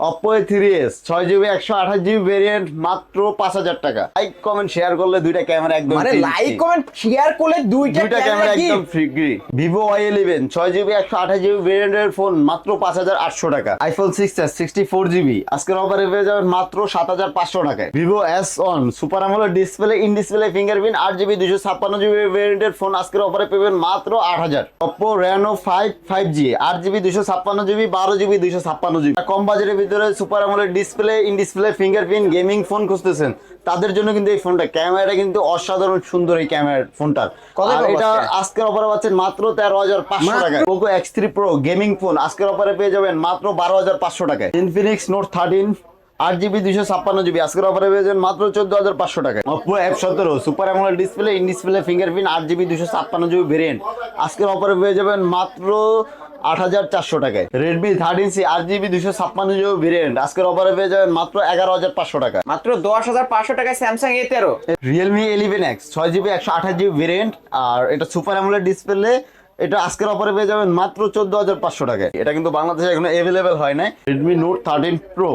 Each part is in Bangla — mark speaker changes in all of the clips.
Speaker 1: অপো এ থ্রি এস ছয় জিবি একশো আঠাশ জিবি ভেরিয়েন্ট মাত্র পাঁচ হাজার টাকা। লাইক কমেন্ট শেয়ার করলে দুইটা ক্যামেরা একদম
Speaker 2: মানে লাইক কমেন্ট শেয়ার করলে দুইটা
Speaker 1: দুইটা ক্যামেরা একদম ফ্রি ভিভো ওয়াই ইলেভেন ছয় জিবি একশো আঠাশ জিবি ভেরিয়েন্টের ফোন মাত্র পাঁচ হাজার আটশো টাকা। IPhone six S sixty four GB আজকের অফারে পেয়ে যাবেন মাত্র সাত হাজার পাঁচশো টাকায়। Vivo S one super AMOLED display in display fingerprint আট জিবি দুশো ছাপ্পান্ন জিবি ভেরিয়েন্টের ফোন আজকের অফারে পেবেন মাত্র আট হাজার। Oppo Reno five five G আট জিবি দুশো ছাপ্পান্ন জিবি বারো জিবি দুশো ছাপ্পান্ন জিবি কম বাজেটের ভিতরে super AMOLED display in display fingerprint gaming phone খুঁজতেছেন। তাদের জন্য কিন্তু এই ফোনটা ক্যামেরাটা কিন্তু অসাধারণ সুন্দর এই ক্যামেরা ফোনটার আর
Speaker 2: দাম
Speaker 1: এটা
Speaker 2: আজকে?
Speaker 1: আজকের অফারে পাচ্ছেন মাত্র তেরো হাজার পাঁচশো টাকায়। Poco X three pro gaming phone আজকের অফারে পেয়ে যাবেন মাত্র বারো হাজার পাঁচশো টাকায়। ইনফিনিক্স নোট থার্টিন আট জিবি দুশো ছাপ্পান্ন জিবি আজকের অফারে পেয়ে যাবেন মাত্র চোদ্দ হাজার পাঁচশো টাকায়। অপো এফ সতেরো super AMOLED display in display fingerprint আট জিবি দুশো ছাপ্পান্ন জিবি ভেরিয়েন্ট আজকের অফারে পেয়ে যাবেন মাত্র আট হাজার চারশো টাকায়। রেডমি থার্টিন সি আট জিবি দুশো ছাপ্পান্ন জিবি ভেরিয়েন্ট আজকের অফারে পেয়ে যাবেন মাত্র এগারো হাজার পাঁচশো টাকা।
Speaker 2: মাত্র দশ হাজার পাঁচশো টাকায় স্যামসাং এ তেরো।
Speaker 1: রিয়েলমি ইলেভেন এক্স ছয় জিবি একশো আঠাশ জিবি ভেরিয়েন্ট আর এটা সুপার অ্যামোলেড ডিসপ্লে এটা আজকের অফারে পেয়ে যাবেন মাত্র চোদ্দ হাজার পাঁচশো টাকায়। এটা কিন্তু বাংলাদেশে এখনও অ্যাভেলেবেল হয় নাই। Redmi note thirteen pro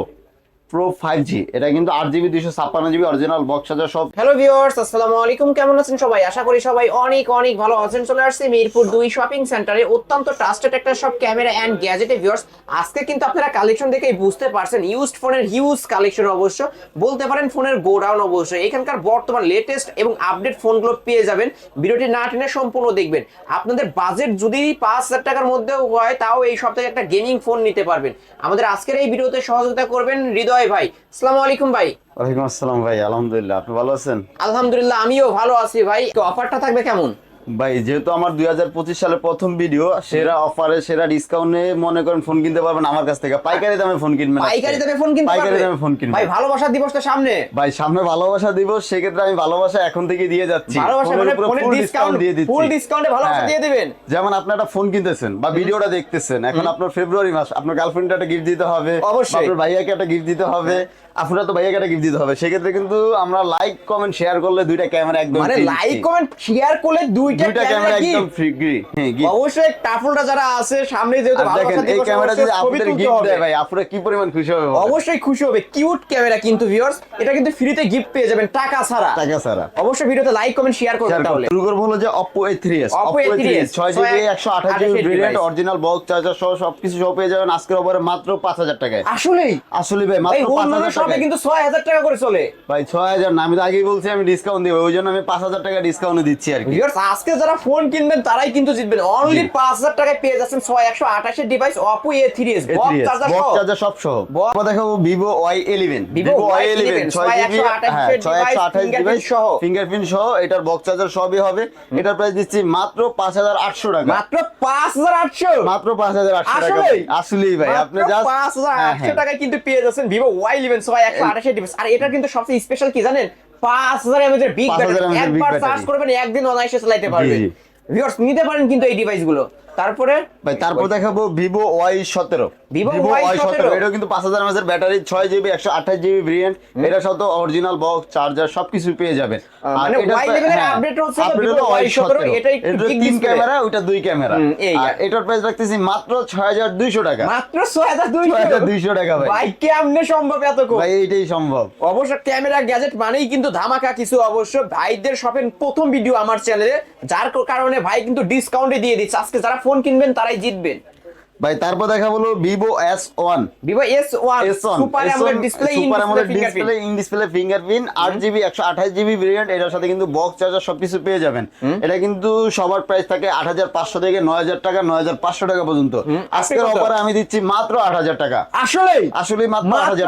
Speaker 1: pro five G এটা কিন্তু আট জিবি দুশো ছাপ্পান্ন জিবি অরিজিনাল বক্স হাজার সব।
Speaker 2: হ্যালো ভিউয়ার্স আসসালামু আলাইকুম, কেমন আছেন সবাই? আশা করি সবাই অনেক অনেক ভালো আছেন। চলে আসছি মিরপুর দুই শপিং সেন্টারে অত্যন্ত ট্রাস্টেড একটা সব ক্যামেরা অ্যান্ড গ্যাজেটে ভিউয়ার্স আজকে কিন্তু আপনারা কালেকশন দেখেই বুঝতে পারছেন ইউজড ফোনের হিউজ কালেকশন অবশ্য। বলতে পারেন ফোনের গোডাউন অবশ্য। এখানকার বর্তমান লেটেস্ট এবং আপডেট ফোনগুলো পেয়ে যাবেন। ভিডিওটি না টেনে সম্পূর্ণ দেখবেন। আপনাদের বাজেট যদি পাঁচ হাজার টাকার মধ্যেও হয়, তাও এই সপ্তাহে একটা গেমিং ফোন নিতে পারবেন। আমাদের আজকের এই ভিডিওতে সহযোগিতা করবেন হৃদয় ভাই আসসালামু আলাইকুম ভাই।
Speaker 1: ওয়ালাইকুম আসসালাম ভাই। আলহামদুলিল্লাহ আপনি ভালো আছেন?
Speaker 2: আলহামদুলিল্লাহ আমিও ভালো আছি ভাই। তো অফারটা থাকবে কেমন?
Speaker 1: ভাই যেহেতু আমার দুই হাজার পঁচিশ সালের প্রথম ভিডিও সেরা অফারে সেরা ডিসকাউন্টে মনে করেন ফোন কিনতে পারবেন আমার কাছ থেকে। পাইকারি দামে ফোন কিনবেন
Speaker 2: পাইকারি দামে ফোন কিনতে
Speaker 1: পাইকারি দামে ফোন কিনবেন।
Speaker 2: ভাই ভালোবাসা দিবস তো সামনে।
Speaker 1: ভাই সামনে ভালোবাসা দিব সেক্ষেত্রে আমি ভালোবাসা এখন থেকে দিয়ে যাচ্ছি।
Speaker 2: ভালোবাসা মানে ফোনের ডিসকাউন্ট
Speaker 1: দিয়ে দিচ্ছি।
Speaker 2: ফুল ডিসকাউন্টে ভালোবাসা
Speaker 1: হ্যাঁ।
Speaker 2: দিয়ে দিবেন।
Speaker 1: যেমন আপনি একটা ফোন কিনতেছেন বা ভিডিওটা দেখতেছেন। এখন আপনার ফেব্রুয়ারি মাস আপনার গার্লফ্রেন্ডকে একটা গিফট দিতে হবে
Speaker 2: অবশ্যই।
Speaker 1: আপনার ভাইয়াকে একটা গিফট দিতে হবে আপনার তো ভাইয়াকে একটা গিফট দিতে হবে। সেক্ষেত্রে কিন্তু আমরা লাইক কমেন্ট শেয়ার করলে দুইটা ক্যামেরা একদম
Speaker 2: মানে লাইক কমেন্ট শেয়ার করলে দুইটা
Speaker 1: দুইটা
Speaker 2: ক্যামেরা
Speaker 1: একদম ফ্রি হ্যাঁ
Speaker 2: অবশ্যই টাফলটা যারা আছে সামনে যেহেতু
Speaker 1: আর দেখেন এই
Speaker 2: দিবস
Speaker 1: ক্যামেরা যদি আপনাদের গিফট দেয় ভাই আপনারা কি পরিমাণ খুশি হবে
Speaker 2: অবশ্যই খুশি হবে। কিউট ক্যামেরা কিন্তু ভিউয়ার্স এটা কিন্তু ফ্রিতে গিফট পেয়ে যাবেন টাকা ছাড়া।
Speaker 1: টাকা ছাড়া।
Speaker 2: অবশ্যই ভিডিওতে লাইক কমেন্ট শেয়ার করবেন তাহলে।
Speaker 1: শুরু করব হলো যে Oppo A3s
Speaker 2: Oppo
Speaker 1: Oppo
Speaker 2: A3s,
Speaker 1: A3s ছয় জিবি একশো আঠাশ GB
Speaker 2: 128 variant
Speaker 1: original box charger সহ সবকিছু সহ পেয়ে যাবেন। আজকের অফারে মাত্র পাঁচ হাজার টাকায়।
Speaker 2: আসলেই?
Speaker 1: আসলে ভাই মাত্র পাঁচ
Speaker 2: অন্যান্য
Speaker 1: হাজার
Speaker 2: শপে
Speaker 1: টাকায়।
Speaker 2: কিন্তু ছয় হাজার টাকা করে চলে।
Speaker 1: ভাই ছয় হাজার না আমি তো আগেই বলছি আমি ডিসকাউন্ট দিব ওই জন্য আমি পাঁচ হাজার টাকা ডিসকাউন্ট দিচ্ছি আর কি।
Speaker 2: ভিউয়ার্স আজকে যারা ফোন কিনবেন তারাই কিন্তু জিতবেন। অনলি পাঁচ হাজার টাকায় পেয়ে যাচ্ছেন ছয় একশো আঠাশের device Oppo A three
Speaker 1: S
Speaker 2: box
Speaker 1: charger সব সহ। দেখাবো Vivo Y eleven
Speaker 2: Vivo Y11
Speaker 1: ছয় জিবি
Speaker 2: 6128
Speaker 1: হ্যাঁ ছয় একশো আঠাশ ডিভাইস
Speaker 2: সহ।
Speaker 1: ফিঙ্গারপ্রিন্ট সহ এটার বক্স চার্জার সবই হবে। এটার প্রাইস দিচ্ছি মাত্র পাঁচ হাজার আটশো টাকা।
Speaker 2: মাত্র পাঁচ হাজার আটশো?
Speaker 1: মাত্র পাঁচ হাজার আটশো টাকা
Speaker 2: আসলেই?
Speaker 1: আসলেই ভাই আপনি জাস্ট
Speaker 2: পাঁচ হাজার আটশো টাকায় কিন্তু পেয়ে যাচ্ছেন ভিভো ওয়াই ইলেভেন ছয় একশো আঠাশের ডিভাইস আর এটার কিন্তু সবচেয়ে স্পেশাল কি জানেন? পাঁচ হাজার এর বিগ
Speaker 1: 5000
Speaker 2: ব্যাটারি একবার চার্জ করবেন একদিন অনায়াসে চালাতে পারবেন। ভিউয়ার্স নিতে পারেন কিন্তু এই ডিভাইসগুলো। তারপরে?
Speaker 1: ভাই তারপর দেখাবো ভিভো ওয়াই সতেরো।
Speaker 2: Vivo Y17
Speaker 1: এটাও কিন্তু পাঁচ হাজার এমএস ব্যাটারি ছয় জিবি একশো আঠাশ জিবি ভেরিয়েন্ট এটার সাথে অরিজিনাল বক্স চার্জার সবকিছু পেয়ে যাবেন।
Speaker 2: Y11 এর হচ্ছে
Speaker 1: update
Speaker 2: Vivo
Speaker 1: হলো
Speaker 2: Y17
Speaker 1: Y17
Speaker 2: এটা একটু
Speaker 1: এটা
Speaker 2: big
Speaker 1: তিন ক্যামেরা ওইটা দুই ক্যামেরা এটার প্রাইস রাখতেছি মাত্র ছয় হাজার দুইশো টাকা।
Speaker 2: মাত্র ছয় হাজার দুইশো।
Speaker 1: টাকা ভাই।
Speaker 2: ভাই কেমনে সম্ভব এত কম?
Speaker 1: ভাই এইটাই সম্ভব।
Speaker 2: অবশ্য ক্যামেরা গ্যাজেট মানেই কিন্তু ধামাকা কিছু অবশ্য। ভাইদের শপের প্রথম ভিডিও আমার চ্যানেলে যার কারণে ভাই কিন্তু ডিসকাউন্টে দিয়ে দিচ্ছে। আজকে যারা ফোন কিনবেন তারাই জিতবেন।
Speaker 1: ভাই তারপর দেখা হলো Vivo S
Speaker 2: one Vivo S one super AMOLED
Speaker 1: display super
Speaker 2: AMOLED
Speaker 1: display in display fingerprint আট জিবি একশো আঠাশ জিবি ভেরিয়েন্ট এটার সাথে কিন্তু বক্স চার্জার সবকিছু পেয়ে যাবেন। এটা কিন্তু সবার প্রাইস থাকে আট হাজার পাঁচশো থেকে নয় হাজার টাকা নয় হাজার পাঁচশো টাকা পর্যন্ত। আজকের অফারে আমি দিচ্ছি মাত্র আট হাজার টাকা।
Speaker 2: আসলেই?
Speaker 1: আসলে মাত্র আট হাজার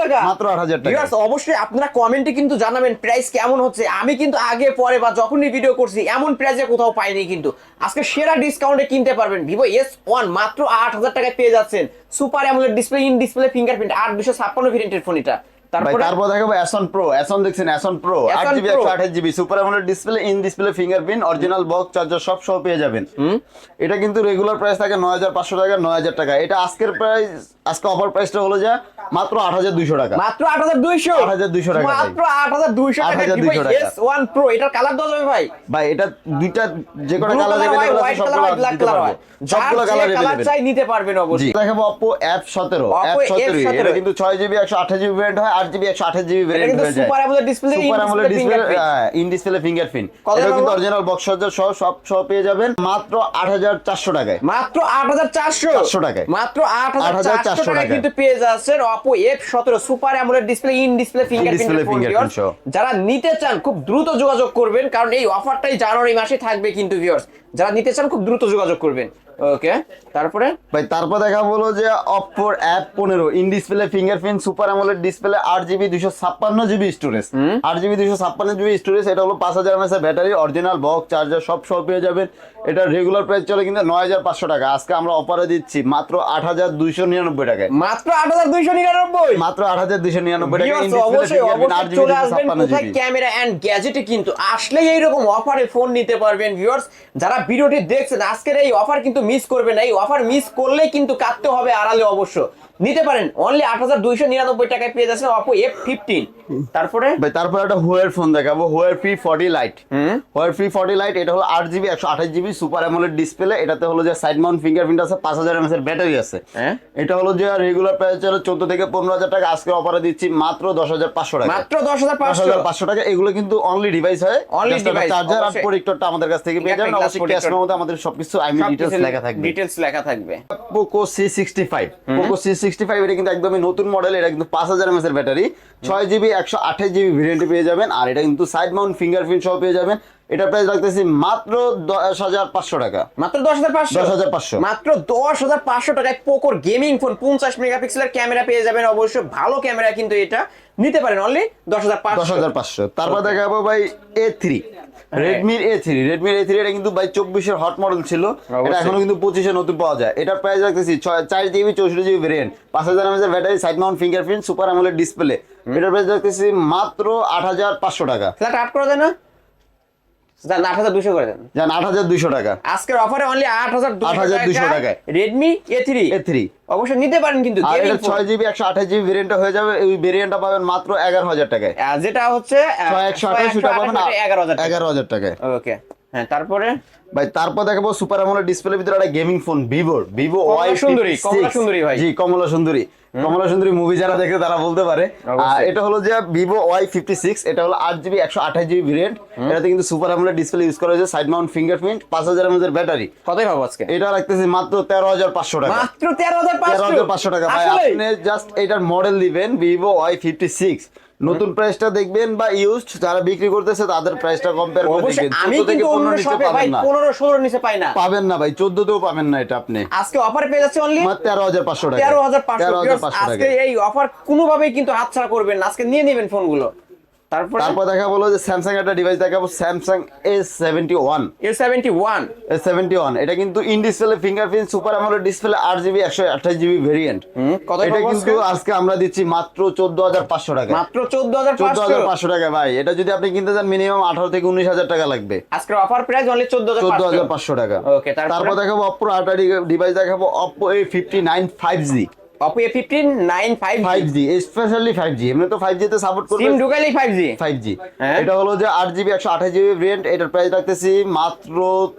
Speaker 2: টাকা।
Speaker 1: মাত্র আট হাজার টাকা।
Speaker 2: অবশ্যই আপনারা কমেন্টে কিন্তু জানাবেন প্রাইস কেমন হচ্ছে। আমি কিন্তু আগে পরে বা যখনই ভিডিও করছি এমন প্রাইসে কোথাও পাইনি কিন্তু। আজকে সেরা ডিসকাউন্টে কিনতে পারবেন ভিভো এস ওয়ান মাত্র আট হাজার টাকায় পেয়ে যাচ্ছেন। Super AMOLED display in display fingerprint আট দুশো ছাপ্পান্ন ভেরিয়েন্টের ফোন এটা। তারপরে
Speaker 1: তারপর দেখাবো অ্যাসন প্রো অ্যাসন দেখছেন অ্যাসন প্রো আট জিবি একশো আঠাশ GB super AMOLED display in display fingerprint original box charger সব সহ পেয়ে যাবেন। এটা কিন্তু রেগুলার প্রাইস থাকে নয় হাজার পাঁচশো টাকা নয় হাজার টাকা। এটা আজকের প্রাইস আজকে অফার প্রাইসটা হলো যা মাত্র আট হাজার দুইশো টাকা।
Speaker 2: মাত্র আট হাজার দুইশো?
Speaker 1: 8,200 টাকা
Speaker 2: মাত্র আট হাজার দুইশো টাকা
Speaker 1: 8,200 টাকা।
Speaker 2: এস ওয়ান প্রো এটার কালার দেওয়া যাবে ভাই।
Speaker 1: ভাই এটা দুইটা যে কটা colour
Speaker 2: color white color black color।
Speaker 1: সবগুলো কালার
Speaker 2: যে চাই নিতে পারবেন অবশ্যই।
Speaker 1: দেখাবো সতেরো
Speaker 2: Oppo
Speaker 1: অ্যাপ সতেরো
Speaker 2: F17
Speaker 1: এটা কিন্তু ছয় জিবি একশো আঠাশ জিবি ভ্যারিয়েন্ট হয় আট জিবি একশো আঠাশ জিবি হয়ে যায়।
Speaker 2: Super
Speaker 1: display in display
Speaker 2: fingerprint
Speaker 1: এটা কিন্তু অরিজিনাল বক্স সহ সব সহ পেয়ে যাবেন। মাত্র আট হাজার চারশো টাকায়।
Speaker 2: মাত্র আট হাজার চারশো?
Speaker 1: 400 টাকায়।
Speaker 2: মাত্র আট হাজার চারশো টাকায়। কিন্তু পেয়ে যাচ্ছেন অপো এফ সতেরো super display in
Speaker 1: display fingerprint
Speaker 2: যারা নিতে চান খুব দ্রুত যোগাযোগ করবেন কারণ এই অফারটাই জানুয়ারি মাসে থাকবে কিন্তু ভিউয়ার্স যারা নিতে চান খুব দ্রুত যোগাযোগ করবেন। ওকে তারপরে?
Speaker 1: ভাই তারপর দেখা যে অপোর অ্যাপ পনেরো in display fingerprint super AMOLED display আট জিবি দুশো ছাপ্পান্ন জিবি স্টোরেজ আট জিবি দুশো ছাপ্পান্ন জিবি স্টোরেজ এটা হলো পাঁচ হাজার mAh battery original box charger সব সব পেয়ে যাবেন। এটা রেগুলার প্রাইস চলে কিন্তু নয় হাজার পাঁচশো টাকা। আজকে আমরা অফারে দিচ্ছি মাত্র আট হাজার দুইশো নিরানব্বই টাকায়।
Speaker 2: মাত্র আট হাজার দুইশো নিরানব্বই?
Speaker 1: মাত্র আট হাজার দুইশো নিরানব্বই টাকা
Speaker 2: Viewers,
Speaker 1: ইন ডিসপ্লে
Speaker 2: অবশ্যই অবশ্যই চলে আসবেন। কোথায় ক্যামেরা এন্ড গ্যাজেটে কিন্তু আসলেই এইরকম অফারে ফোন নিতে পারবেন ভিউয়ার্স যারা ভিডিওটি দেখছেন আজকের এই অফার কিন্তু মিস করবে না এই অফার মিস করলে কিন্তু কাটতে হবে আড়ালে অবশ্য। নিতে পারেন। অনলি আট হাজার দুইশো নিরানব্বই টাকায় পেয়ে যাচ্ছেন অপো এফ ফিফটিন তারপরে?
Speaker 1: ভাই তারপর একটা হোয়ার ফোন দেখাবো হোয়ার ফ্রি ফর্টি লাইট হোয়ার ফ্রি ফর্টি লাইট এটা হলো আট জিবি একশো আঠাশ জিবি সুপার অ্যামোলেড ডিসপ্লে এটাতে হলো যে সাইড মাউন্ট ফিঙ্গারপ্রিন্ট আছে পাঁচ হাজার এমএস এর ব্যাটারি আছে।
Speaker 2: হ্যাঁ।
Speaker 1: এটা হলো যে রেগুলার প্রাইস চলে চোদ্দ থেকে পনেরো হাজার টাকা আজকে অফারে দিচ্ছি মাত্র দশ হাজার পাঁচশো টাকা।
Speaker 2: মাত্র দশ হাজার পাঁচশো।
Speaker 1: টাকা এগুলো কিন্তু অনলি ডিভাইস হয়।
Speaker 2: Only device,
Speaker 1: চার্জার আর। প্রোটেক্টরটা আমাদের কাছ থেকে পেয়ে যাবেন অবশ্যই ক্যাশ
Speaker 2: protector।
Speaker 1: মধ্যে আমাদের সবকিছু আইমি ডিটেলস লেখা থাকবে।
Speaker 2: ডিটেলস লেখা থাকবে।
Speaker 1: Poco C sixty five Poco C sixty five এটা কিন্তু একদমই নতুন মডেল এটা কিন্তু পাঁচ হাজার এমএস এর ব্যাটারি ছয় জিবি একশো আঠাশ জিবি ভেরিয়েন্টে পেয়ে যাবেন আর এটা কিন্তু সাইড মাউন্ট ফিঙ্গারপ্রিন্ট সহ পেয়ে যাবেন। এটা প্রাইস রাখতেছি মাত্র দশ হাজার পাঁচশো টাকা।
Speaker 2: মাত্র দশ হাজার পাঁচশো?
Speaker 1: 10,500
Speaker 2: মাত্র দশ হাজার পাঁচশো টাকায় পোকোর গেমিং ফোন পঞ্চাশ মেগাপিক্সেলের ক্যামেরা পেয়ে যাবেন অবশ্যই ভালো ক্যামেরা কিন্তু এটা। নিতে পারেন অনলি দশ হাজার
Speaker 1: দশ হাজার পাঁচশো। তারপর দেখাবো ভাই এ থ্রি। রেডমির এ থ্রি রেডমির এ থ্রি এটা কিন্তু ভাই চব্বিশের হট মডেল ছিল। এটা এখনও কিন্তু পঁচিশে নতুন পাওয়া যায়। এটা প্রাইস রাখতেছি চার জিবি চৌষট্টি জিবি ভেরিয়েন্ট পাঁচ হাজার এমএসের battery side mount fingerprint super AMOLED display এটার প্রাইস রাখতেছি মাত্র আট হাজার পাঁচশো টাকা।
Speaker 2: ফ্ল্যাট আট করে যায় না? যান আট হাজার দুশো করে দেন।
Speaker 1: যান আট হাজার দুইশো টাকা।
Speaker 2: আজকের অফারে অনলি আট হাজার
Speaker 1: 8,200 টাকায়।
Speaker 2: Redmi A three
Speaker 1: A three
Speaker 2: অবশ্যই নিতে পারেন কিন্তু
Speaker 1: আর এটা
Speaker 2: phone।
Speaker 1: ছয় জিবি একশো আঠাশ জিবি ভেরিয়েন্টটা হয়ে যাবে এই ভেরিয়েন্টটা পাবেন মাত্র এগারো হাজার টাকায়।
Speaker 2: যেটা হচ্ছে আহ,
Speaker 1: ছয় একশো আঠাশ ওটা পাবেন
Speaker 2: এগারো হাজার
Speaker 1: এগারো হাজার টাকায়।
Speaker 2: ওকে হ্যাঁ তারপরে?
Speaker 1: ভাই তারপর দেখাবো সুপার আমলের ডিসপ্লের ভিতরে একটা গেমিং ফোন ভিভোর ভিভো ওয়াই
Speaker 2: সুন্দরী, কমলা সুন্দরী ভাই।
Speaker 1: জি কমলা সুন্দরী। কমলা সুন্দরী মুভি যারা দেখে তারা বলতে পারে। আর এটা হলো যে ভিভো ওয়াই ফিফটি সিক্স এটা হলো আট জিবি একশো আঠাশ জিবি ভেরিয়েন্ট এটাতে কিন্তু সুপার আমলের ডিসপ্লে ইউজ করা হয়েছে সাইড মাউন্ট ফিঙ্গারপ্রিন্ট পাঁচ হাজার ব্যাটারি
Speaker 2: কতই পাবো আজকে?
Speaker 1: এটা রাখতেছি মাত্র তেরো হাজার পাঁচশো টাকা।
Speaker 2: মাত্র তেরো হাজার
Speaker 1: পাঁচশো? টাকা। ভাই আপনি জাস্ট এটার মডেল দিবেন ভিভো ওয়াই ফিফটি সিক্স নতুন প্রাইসটা দেখবেন বা ইউজড যারা বিক্রি করতেছে তাদের প্রাইসটা কম্পেয়ার করে দেখবেন।
Speaker 2: আমি কিন্তু অন্য
Speaker 1: নিচে
Speaker 2: শপে ভাই
Speaker 1: পাবেন না।
Speaker 2: পনেরো ষোলো নিচে পাই না।
Speaker 1: পাবেন না ভাই চোদ্দতেও পাবেন না এটা আপনি।
Speaker 2: আজকে অফার পেয়ে যাচ্ছে অনলি
Speaker 1: মাত্র তেরো হাজার পাঁচশো টাকা।
Speaker 2: তেরো হাজার
Speaker 1: হাজার পাঁচশো
Speaker 2: আজকে
Speaker 1: টাকা
Speaker 2: এই অফার কোনোভাবেই কিন্তু হাতছাড়া করবেন না। আজকে নিয়ে নেবেন ফোনগুলো তারপর?
Speaker 1: তারপর দেখা বলো যে স্যামসাং একটা ডিভাইস দেখাবো Samsung S seventy one
Speaker 2: A seventy one
Speaker 1: S seventy one এটা কিন্তু in display fingerprint super AMOLED display আট জিবি একশো আঠাশ জিবি ভেরিয়েন্ট
Speaker 2: কত
Speaker 1: এটা কিন্তু
Speaker 2: আজকে?
Speaker 1: আমরা দিচ্ছি মাত্র চোদ্দ হাজার পাঁচশো টাকা
Speaker 2: মাত্র চোদ্দ হাজার
Speaker 1: চোদ্দ হাজার পাঁচশো টাকা ভাই। এটা যদি আপনি কিনতে চান মিনিমাম আঠারো থেকে উনিশ হাজার টাকা লাগবে।
Speaker 2: আজকে অফার প্রাইস অনলি চোদ্দ
Speaker 1: চোদ্দ হাজার
Speaker 2: পাঁচশো
Speaker 1: টাকা।
Speaker 2: তারপরে?
Speaker 1: তারপর দেখাবো অপ্পো আটা ডিভাইস দেখাবো Oppo A fifty nine five G
Speaker 2: Oppo A fifteen nine five
Speaker 1: five G specially five G এমনি তো ফাইভ সাপোর্ট করবে
Speaker 2: সিম ঢুকাইলেই ফাইভ জি
Speaker 1: ফাইভ জি। এটা হলো যে আট জিবি একশো আঠাশ জিবি ভেরিয়েন্ট এটার প্রাইস রাখতেছি মাত্র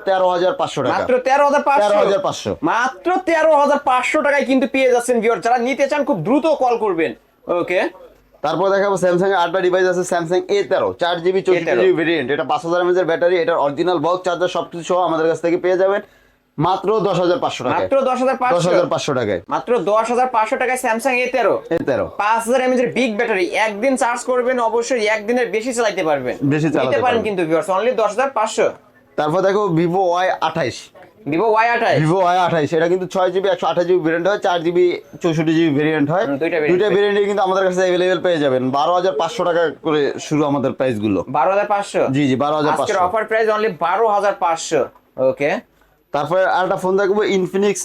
Speaker 1: তেরো হাজার পাঁচশো টাকা।
Speaker 2: মাত্র তেরো হাজার পাঁচশো।
Speaker 1: 13,500
Speaker 2: মাত্র তেরো হাজার পাঁচশো টাকায় কিন্তু পেয়ে যাচ্ছেন ভিউয়ার যারা নিতে চান খুব দ্রুত কল করবেন। ওকে
Speaker 1: তারপর দেখাবো স্যামসাং এর আটটা ডিভাইস আছে স্যামসাং এ তেরো চার জিবি চৌষট্টি
Speaker 2: A13
Speaker 1: জিবি ভেরিয়েন্ট এটা পাঁচ হাজার ব্যাটারি এটার অরিজিনাল বক্স চার্জার সবকিছু সহ আমাদের কাছ থেকে পেয়ে যাবেন। মাত্র দশ হাজার পাঁচশো টাকা
Speaker 2: মাত্র দশ হাজার
Speaker 1: দশ হাজার পাঁচশো টাকায়।
Speaker 2: মাত্র দশ হাজার পাঁচশো টাকায় স্যামসাং এ তেরো।
Speaker 1: এ তেরো।
Speaker 2: পাঁচ হাজার এমএজ এর বিগ ব্যাটারি একদিন চার্জ করবেন অবশ্যই একদিনের বেশি চালাইতে পারবেন।
Speaker 1: বেশি চালাতে
Speaker 2: পারেন
Speaker 1: পারবেন।
Speaker 2: কিন্তু ভিউয়ার্স অনলি দশ হাজার পাঁচশো।
Speaker 1: তারপর দেখো ভিভো ওয়াই আঠাইশ।
Speaker 2: ভিভো ওয়াই আঠাশ
Speaker 1: ভিভো ওয়াই আঠাইশ এটা কিন্তু ছয় জিবি একশো আঠাশ জিবি ভেরিয়েন্ট হয় চার জিবি চৌষট্টি জিবি ভেরিয়েন্ট হয়।
Speaker 2: দুইটা।
Speaker 1: ভেরিয়েন্টে কিন্তু আমাদের কাছে অ্যাভেলেবেল পেয়ে যাবেন। বারো হাজার পাঁচশো টাকা করে শুরু আমাদের প্রাইসগুলো।
Speaker 2: বারো হাজার পাঁচশো।
Speaker 1: জি জি বারো হাজার পাঁচশো।
Speaker 2: অফার প্রাইস অনলি বারো হাজার পাঁচশো। ওকে
Speaker 1: তারপরে আরেকটা ফোন দেখব Infinix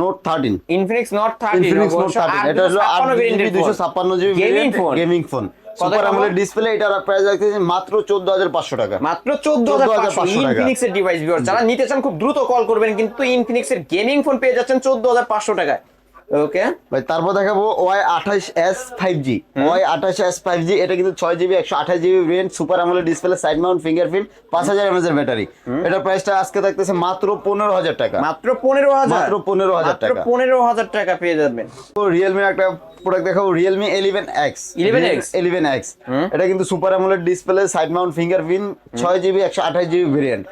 Speaker 1: note thirteen
Speaker 2: Infinix note thirteen
Speaker 1: Infinix note thirteen এটা হলো আট জিবি দুশো ছাপ্পান্ন
Speaker 2: GB gaming
Speaker 1: phone gaming phone
Speaker 2: super?
Speaker 1: AMOLED display এটার প্রাইস রাখতেছি মাত্র চোদ্দ হাজার পাঁচশো টাকা।
Speaker 2: মাত্র চোদ্দ হাজার পাঁচশো
Speaker 1: 14,500 টাকা।
Speaker 2: ইনফিনিক্স এর ডিভাইস ভিউয়ার যারা নিতে চান খুব দ্রুত কল করবেন কিন্তু ইনফিনিক্স এর গেমিং ফোন পেয়ে যাচ্ছেন চোদ্দ হাজার পাঁচশো টাকায়। ওকে?
Speaker 1: ভাই তারপর দেখাবো ওয়াই আঠাশ এস ফাইভ জি ওয়াই আঠাশ এস ফাইভ জি এটা কিন্তু ছয় জিবি একশো আঠাশ GB variant super AMOLED display side mount fingerprint পাঁচ হাজার এমএজ এর ব্যাটারি এটার প্রাইসটা আজকে থাকতেছে মাত্র পনেরো হাজার টাকা।
Speaker 2: মাত্র পনেরো হাজার?
Speaker 1: মাত্র 15,000 টাকা।
Speaker 2: পনেরো হাজার টাকা পেয়ে যাবেন।
Speaker 1: রিয়েলমির একটা প্রোডাক্ট দেখাবো Realme eleven X
Speaker 2: 11X?
Speaker 1: Eleven X এটা কিন্তু super AMOLED display side mount fingerprint ছয় জিবি একশো আঠাশ জিবি ভেরিয়েন্ট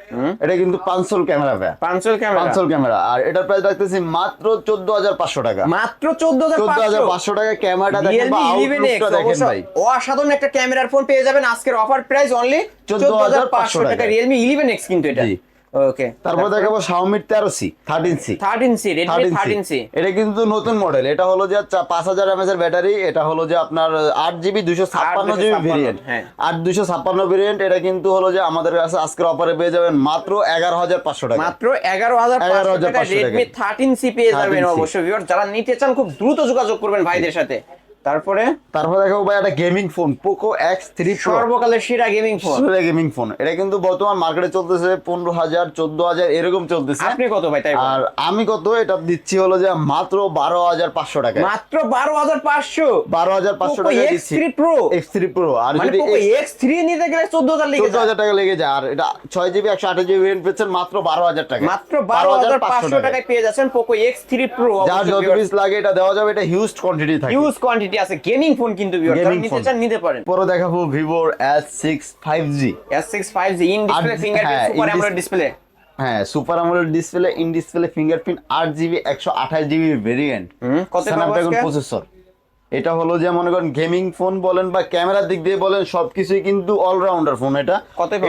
Speaker 1: এটা কিন্তু পাঁচশোল ক্যামেরা
Speaker 2: পাঁচশোল ক্যামেরা।
Speaker 1: পাঁচশোল ক্যামেরা। আর এটার প্রাইস রাখতেছি মাত্র চোদ্দ হাজার পাঁচশো টাকা।
Speaker 2: মাত্র চোদ্দ হাজার
Speaker 1: পাঁচশো টাকা ক্যামেরাটা দেখেন ভাই।
Speaker 2: অসাধারণ একটা ক্যামেরার ফোন পেয়ে যাবেন। আজকের অফার প্রাইস অনলি চোদ্দ হাজার পাঁচশো টাকা
Speaker 1: টাকা।
Speaker 2: রিয়েলমি ইলেভেন এক্স কিন্তু এটা। ওকে
Speaker 1: তারপর দেখাবো C
Speaker 2: thirteen C Redmi thirteen C
Speaker 1: এটা কিন্তু নতুন মডেল এটা হলো যে চা- পাঁচ হাজার এমএস এর ব্যাটারি এটা হলো যে আপনার আট জিবি দুশো ছাপ্পান্ন জিবি
Speaker 2: 256
Speaker 1: ভেরিয়েন্ট ভেরিয়েন্ট এটা কিন্তু হলো যে আমাদের কাছে আজকের অফারে পেয়ে যাবেন মাত্র এগারো হাজার পাঁচশো টাকা।
Speaker 2: মাত্র এগারো হাজার পাঁচশো
Speaker 1: 11,500
Speaker 2: টাকা থার্টিন সি পেয়ে যাবেন অবশ্যই। ভিউয়ার যারা নিতে চান খুব দ্রুত যোগাযোগ করবেন ভাইদের সাথে। তারপরে?
Speaker 1: তারপর দেখাবো ভাই একটা gaming phone Poco X three
Speaker 2: সর্বকালের সেরা গেমিং ফোন সেরা
Speaker 1: গেমিং ফোন এটা কিন্তু বর্তমান মার্কেটে চলতেছে পনেরো হাজার চোদ্দ হাজার এরকম চলতেছে।
Speaker 2: আপনি কত ভাই তাই
Speaker 1: আর আমি কত এটা দিচ্ছি হলো যে মাত্র বারো হাজার পাঁচশো টাকা
Speaker 2: মাত্র বারো হাজার পাঁচশো?
Speaker 1: বারো হাজার পাঁচশো টাকা
Speaker 2: X3
Speaker 1: দিচ্ছি।
Speaker 2: Pro?
Speaker 1: এক্স থ্রি প্রো আর
Speaker 2: মানে
Speaker 1: যদি
Speaker 2: এক্স থ্রি নিতে গেলে চোদ্দ হাজার লেগে
Speaker 1: চোদ্দ হাজার টাকা লেগে যায়। আর এটা ছয় জিবি একশো আঠাশ জিবি ভেরিয়েন্ট পেয়েছেন মাত্র বারো হাজার টাকা
Speaker 2: মাত্র বারো হাজার পাঁচশো টাকায়। পেয়ে যাচ্ছেন পোকো এক্স থ্রি প্রো
Speaker 1: যার যত পিস লাগে এটা দেওয়া যাবে এটা হিউজ কোয়ান্টিটি থাকে।
Speaker 2: হিউজ কোয়ান্টিটি আছে গেমিং ফোন কিন্তু যারা নিতে। চান নিতে পারেন।
Speaker 1: পরে দেখাবো G S six
Speaker 2: five G in display fingerprint super
Speaker 1: AMOLED
Speaker 2: display
Speaker 1: হ্যাঁ super AMOLED display in display fingerprint আট জিবি একশো আঠাশ জিবি ভেরিয়েন্ট
Speaker 2: কত স্ন্যাপড্রাগন?
Speaker 1: প্রসেসর এটা হলো যে মনে করেন গেমিং ফোন বলেন বা ক্যামেরার দিক দিয়ে বলেন সবকিছুই কিন্তু অলরাউন্ডার ফোন এটা।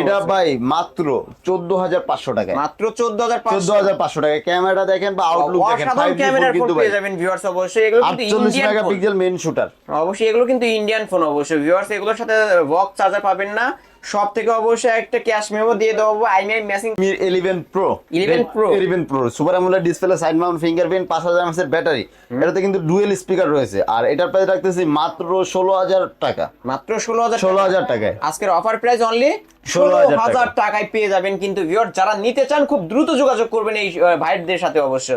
Speaker 1: এটা ভাই মাত্র চোদ্দ হাজার পাঁচশো টাকায়।
Speaker 2: মাত্র চোদ্দ হাজার
Speaker 1: চোদ্দ
Speaker 2: পাঁচশো
Speaker 1: হাজার পাঁচশো টাকা ক্যামেরা দেখেন বা আউটলুক দেখেন
Speaker 2: অসাধারণ
Speaker 1: ফাইভ জি
Speaker 2: ফোন
Speaker 1: কিন্তু
Speaker 2: পেয়ে যাবেন ভিউয়ার্স অবশ্যই। এগুলো কিন্তু
Speaker 1: আটচল্লিশ
Speaker 2: Indian phone
Speaker 1: megapixel main shooter
Speaker 2: অবশ্যই এগুলো কিন্তু ইন্ডিয়ান ফোন অবশ্যই। ভিউয়ার্স এগুলোর সাথে বক্স চার্জার পাবেন না। সব থেকে অবশ্যই একটা ক্যাশ মেমো দিয়ে দেবো আইমিআই মেসিং
Speaker 1: মির 11 Pro
Speaker 2: 11 Pro
Speaker 1: 11 Pro super AMOLED display side mount fingerprint 5000 mAh এর ব্যাটারি এটাতে কিন্তু ডুয়েল স্পিকার রয়েছে। আর এটার প্রাইস রাখতেছি মাত্র 16000 টাকা।
Speaker 2: মাত্র ষোলো হাজার
Speaker 1: 16000 টাকায়।
Speaker 2: আজকের অফার প্রাইস অনলি ষোলো
Speaker 1: 16,000
Speaker 2: হাজার টাকায় পেয়ে যাবেন। কিন্তু ভিউয়ার যারা নিতে চান খুব দ্রুত যোগাযোগ করবেন এই ভাইদের সাথে অবশ্য।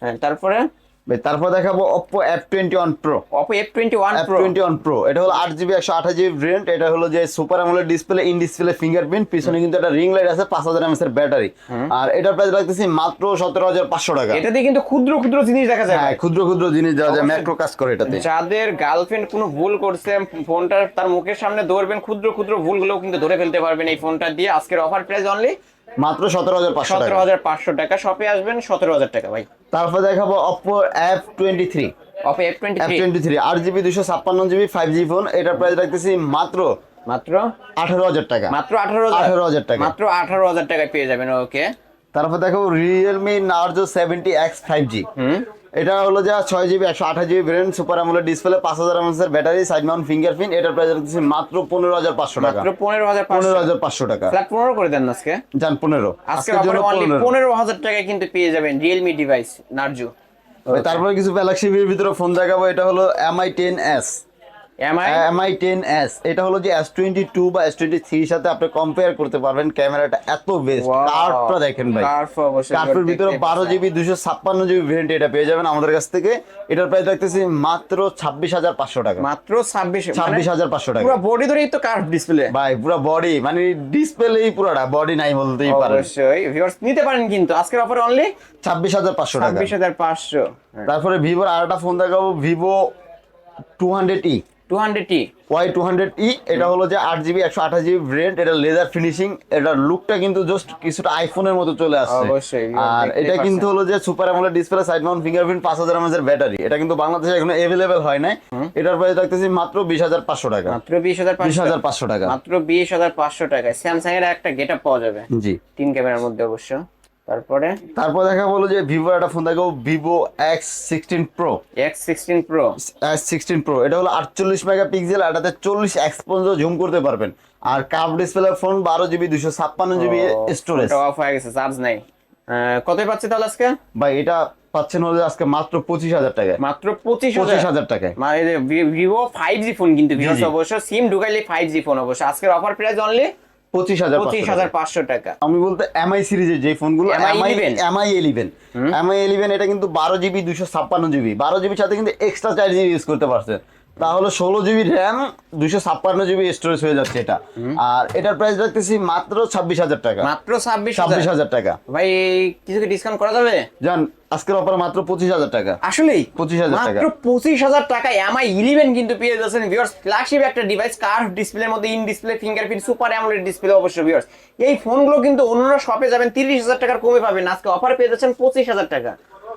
Speaker 2: হ্যাঁ তারপরে
Speaker 1: তারপর দেখাবো Oppo F21 Pro
Speaker 2: Oppo F twenty one Pro
Speaker 1: F21 Pro এটা হলো 8GB 128GB ভেরিয়েন্ট এটা হলো যে super AMOLED display in display fingerprint পিছনে কিন্তু একটা রিং লাইট আছে 5000 mAh এর ব্যাটারি আর এটার প্রাইস রাখতেছি মাত্র 17500 টাকা।
Speaker 2: এটা দিয়ে কিন্তু ক্ষুদ্র ক্ষুদ্র জিনিস দেখা যায়
Speaker 1: হ্যাঁ ক্ষুদ্র ক্ষুদ্র জিনিস দেওয়া যায় ম্যাক্রো কাজ করে এটাতে।
Speaker 2: যাদের গার্লফ্রেন্ড কোনো ভুল করছে ফোনটা তার মুখের সামনে ধরবেন ক্ষুদ্র ক্ষুদ্র ভুলগুলো কিন্তু ধরে ফেলতে পারবেন এই ফোনটা দিয়ে। আজকের অফার প্রাইস অনলি
Speaker 1: মাত্র 17500
Speaker 2: সতেরো হাজার পাঁচশো টাকা। শপে আসবেন সতেরো হাজার টাকা ভাই।
Speaker 1: তারপর দেখাবো Oppo F
Speaker 2: twenty three Oppo F twenty three
Speaker 1: F23 8GB 256GB 5G phone এটার প্রাইস রাখতেছি মাত্র
Speaker 2: মাত্র?
Speaker 1: 18000 টাকা।
Speaker 2: মাত্র আঠারো
Speaker 1: 18,000 টাকা।
Speaker 2: মাত্র আঠারো হাজার টাকায় পেয়ে যাবেন ওকে।
Speaker 1: তারপর দেখো Realme Narzo 70X 5G
Speaker 2: হুম।
Speaker 1: এটা হলো যা ছয় জিবি একশো আঠাশ জিবি ব্রেন সুপার আমলের ডিসপ্লে পাঁচ হাজার এর ব্যাটারি সাইড মাউন্ট ফিঙ্গারপ্রিন্ট এটার প্রাইস রাখতেছি মাত্র পনেরো হাজার পাঁচশো টাকা।
Speaker 2: মাত্র পনেরো হাজার
Speaker 1: পনেরো হাজার পাঁচশো টাকা।
Speaker 2: ফ্ল্যাট পনেরো করে দেন আজকে?
Speaker 1: যান পনেরো।
Speaker 2: আজকে
Speaker 1: আজকের জন্য পনেরো।
Speaker 2: হাজার টাকায় কিন্তু পেয়ে যাবেন রিয়েলমি ডিভাইস নার্জু
Speaker 1: তারপরে কিছু গ্যালাক্সি ভিতরে ফোন দেখাবো এটা হলো Mi ten
Speaker 2: S
Speaker 1: Mi ten S এটা হলো যে এস টোয়েন্টি টু বা এস টোয়েন্টি থ্রির সাথে আপনি কম্পেয়ার করতে পারবেন ক্যামেরাটা এত বেস্ট কার্ভটা দেখেন ভাই। কার্ভের ভিতরে বারো জিবি দুশো ছাপ্পান্ন জিবি ভেরিয়েন্ট এটা পেয়ে যাবেন আমাদের কাছ থেকে। এটার প্রাইস দেখতেছি মাত্র ছাব্বিশ হাজার পাঁচশো টাকা।
Speaker 2: মাত্র ছাব্বিশ
Speaker 1: ছাব্বিশ হাজার পাঁচশো টাকা।
Speaker 2: পুরো বডি ধরেই তো কার্ভ ডিসপ্লে
Speaker 1: ভাই পুরো বডি মানে ডিসপ্লেই পুরোটা বডি নাই বলতেই পারেন।
Speaker 2: অবশ্যই। ভিউয়ার্স নিতে পারেন কিন্তু। আজকের অফার অনলি
Speaker 1: ছাব্বিশ হাজার পাঁচশো টাকা।
Speaker 2: ছাব্বিশ হাজার পাঁচশো।
Speaker 1: তারপরে ভিভোর আরেকটা ফোন দেখাবো। Vivo two hundred E
Speaker 2: two hundred T
Speaker 1: Y two hundred E এটা হলো যে আট জিবি একশো আঠাশ জিবি ভেরিয়েন্ট এটা লেজার ফিনিশিং এটার লুকটা কিন্তু জাস্ট কিছুটা আইফোনের মতো চলে আসছে।
Speaker 2: অবশ্যই,
Speaker 1: আর এটা কিন্তু হলো যে সুপার আমলের ডিসপ্লে সাইড মাউন্ট ফিঙ্গারপ্রিন্ট পাঁচ হাজার এমএজ এর ব্যাটারি এটা কিন্তু বাংলাদেশে এখনও অ্যাভেলেবেল হয় নাই। এটার প্রাইস রাখতেছি মাত্র বিশ হাজার পাঁচশো টাকা।
Speaker 2: মাত্র বিশ হাজার
Speaker 1: বিশ
Speaker 2: পাঁচশো
Speaker 1: হাজার পাঁচশো টাকা।
Speaker 2: মাত্র বিশ হাজার পাঁচশো টাকায়। স্যামসাং এর একটা গেট পাওয়া যাবে।
Speaker 1: জি।
Speaker 2: তিন ক্যামেরার মধ্যে অবশ্য। তারপরে?
Speaker 1: তারপর দেখা বলো যে ভিভো একটা ফোন দেখো Vivo X sixteen Pro
Speaker 2: X sixteen Pro
Speaker 1: S sixteen Pro এটা হলো আটচল্লিশ মেগাপিক্সেল এটাতে চল্লিশ এক্স পর্যন্ত জুম করতে পারবেন। আর কার্ভ ডিসপ্লে ফোন বারো জিবি দুশো ছাপ্পান্ন জিবি স্টোরেজ
Speaker 2: অফ হয়ে গেছে চার্জ নাই। কতই পাচ্ছি তাহলে আজকে?
Speaker 1: ভাই এটা পাচ্ছেন হলে আজকে মাত্র পঁচিশ হাজার টাকায়।
Speaker 2: মাত্র পঁচিশ
Speaker 1: পঁচিশ
Speaker 2: হাজার
Speaker 1: টাকায়।
Speaker 2: মানে ভিভো ফাইভ জি ফোন কিন্তু
Speaker 1: জি।
Speaker 2: অবশ্য সিম ঢুকাইলে ফাইভ জি ফোন অবশ্য। আজকের অফার প্রাইস অনলি
Speaker 1: পঁচিশ হাজার
Speaker 2: পঁচিশ হাজার পাঁচশো টাকা।
Speaker 1: আমি বলতে এমআই সিরিজের যে ফোনগুলো এমআই এমআই এমআই ইলেভেন এটা কিন্তু বারো জিবি দুশো ছাপ্পান্ন জিবি বারো জিবির সাথে কিন্তু এক্সট্রা চার জিবি ইউজ করতে পারছেন। তাহলে ষোলো জিবি র্যাম দুশো ছাপ্পান্ন জিবি স্টোরেজ হয়ে যাচ্ছে এটা। আর এটার প্রাইস রাখতেছি মাত্র ছাব্বিশ হাজার টাকা।
Speaker 2: মাত্র ছাব্বিশ
Speaker 1: ছাব্বিশ হাজার টাকা।
Speaker 2: ভাই কিছু কি ডিসকাউন্ট করা যাবে?
Speaker 1: জান আজকের অফার মাত্র পঁচিশ হাজার টাকা।
Speaker 2: আসলেই?
Speaker 1: 25,000 টাকা।
Speaker 2: মাত্র পঁচিশ হাজার টাকা এমআই ইলেভেন কিন্তু পেয়ে যাচ্ছেন ভিউয়ার্স ফ্ল্যাগশিপ একটা ডিভাইস কার্ভ ডিসপ্লের মধ্যে in display fingerprint super AMOLED display অবশ্য ভিউয়ার্স এই ফোনগুলো কিন্তু অন্যান্য শপে যাবেন তিরিশ হাজার টাকার কমে পাবেন। আজকে অফার পেয়ে যাচ্ছেন পঁচিশ হাজার টাকা।